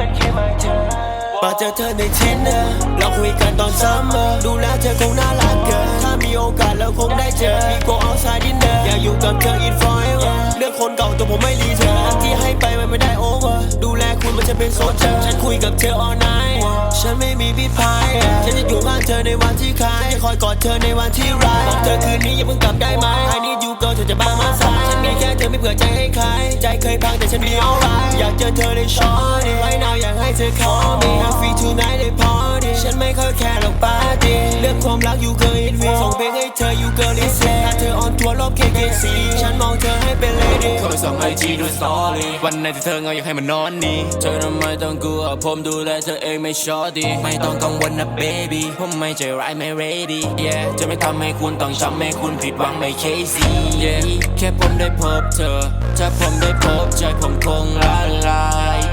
มันแค่ my turn มาเจอเธอในทินเนอร์เราคุยกันตอนซัมเมอร์ดูแลเธอคงน่ารักเกิน ถ้ามีโอกาสเราคงได้เจอมี go outside dinner อยากอยู่กับเธอ in forever เลือกคนเก่าตัวผมไม่รีเธออันที่ให้ ไปมันไม่ได้ over ดูแลคุณมันจะเป็นโซเจอร์ฉันคุยกับเธอ all night ฉันไม่มีพิษภัยฉันจะอยู่ข้างเธอในวันที่คลายจะคอยกอดเธอในวันที่ร้ายบอกเธอคืนนี้อย่าเพิ่งกลับได้ไหม I need you girl เธอจะบ้ามาสายฉันมีแค่เธอไม่เผื่อใจให้ใครใจเคยพังแต่ฉันมี alright อยากเจอเธอในช้อน right now อยากให้เธอ call me I'm free tonight ใน party ฉันไม่ค่อยแคร์หรอกปาร์ตี้เรื่องความรัก you girl it real ส่งเพลงให้เธอ you girl listen ถ้าเธอ on ทัวร์รอบ KKC ฉันมองเธอ เป็น lady เคยส่งไอจีด้วยสตอรี่วันไหนที่เธอเหงาอยากให้มันนอนนี่เธอทำไมต้องกลัวผมดูแลเธอเองไม่ชอดีไม่ต้องกังวลนะ baby ผมไม่ใจร้ายไม่ ready yeah จะไม่ทำให้คุณต้องช้ำให้คุณผิดหวังไม่เคซี yeah แค่ผมได้พบเธอ ถ้าผมได้พบใจผมคงละลาย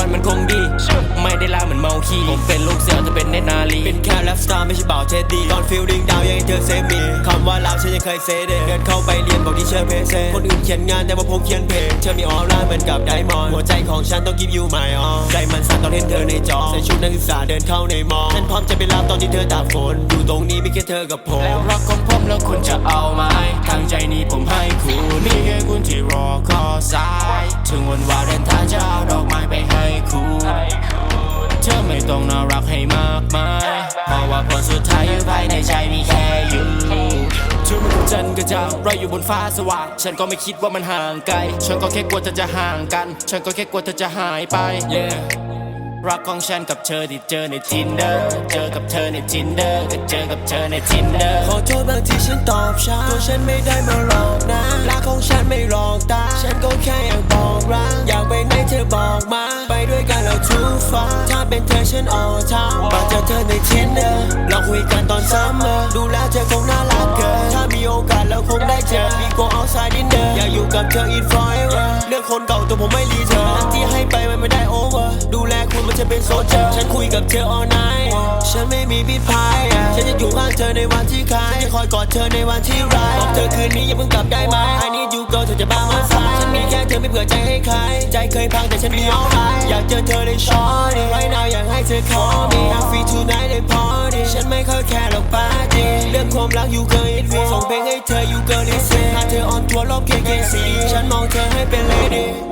วันมันคงดี ไม่ได้ลาเหมือนเมาขี้ผมเป็นลูกเสือจะเป็นเนตรนาลีเป็นแค่แรปสตาร์ไม่ใช่บ่าวเท็ดดี้ตอนฟิลลิ่งดาวยังให้เธอเซฟมีคำว่ารักฉันยังเคยเซเดเดินเข้าไปเรียนบอกที่เชื่อเพเซคนอื่นเขียนงานแต่ว่าผมเขียนเพลงเธอมีออร่าเหมือนกับไดมอนด์หัวใจของฉันต้อง give you my all ใจมันสั่นตอนเห็นเธอในจอใส่ชุดนักศึกษาเดินเข้าในมอฉันพร้อมจะไปรับตอนที่เธอตากฝนอยู่ตรงนี้มีแค่เธอกับผมแล้วรักของผมแล้วคุณจะเอาไหมทางใจนี้ผมให้คุณมีแค่คุณที่รอข้อสาย ถึงวันวาเลนไทน์จะเอาดอกไม้ไปให้ คุณเธอไม่ต้องน่ารักให้มากมายเพราะว่าผลสุดท้ายอยู่ภายในใจมีแค่อยู่เธอมันคือจันทร์กระจ่างเราอยู่บนฟ้าสว่าง ฉันก็ไม่คิดว่ามันห่างไกล ฉันก็แค่กลัวเธอจะห่างกัน ฉันก็แค่กลัวเธอจะหายไป yeah รักของฉันกับเธอที่เจอใน Tinder เจอกับเธอใน Tinder ก็เจอกับเธอใน Tinder ขอโทษบางทีฉันตอบช้าตัวฉันไม่ได้มาหลอกนะ ฟ้า ถ้าเป็นเธอฉันออทามมาเจอเธอในเทนเดอร์เราคุยกันตอนซัมเมอร์ดูแลเธอคงน่ารักเกิน ถ้ามีโอกาสเราคงได้เจอมี go outside dinner อยากอยู่กับเธอ in forever เรื่องคนเก่าตัวผมไม่รีเธออันที่ให้ไปมันไม่ได้ over ดูแลคุณมันจะเป็นโซเจอร์ฉันคุยกับเธอ all night ฉันไม่มีพิษภัยฉันจะอยู่ข้างเธอในวันที่คายจะคอยกอดเธอในวันที่ร้ายบอกเธอคืนนี้อย่าเพิ่งกลับได้ไหม I need you girl เธอจะบ้ามาไม่ เผื่อใจให้ใคร ใจเคยพังแต่ฉันมี alright อยากเจอเธอในช้อน right now อยากให้เธอ call me I'm free tonight ใน party ฉันไม่ค่อยแคร์หรอกปาร์ตี้เรื่องความรัก you girl it real ส่งเพลงให้เธอ you girl listen ถ้าเธอ on ทัวร์รอบ KKC ฉันมองเธอให้เป็น lady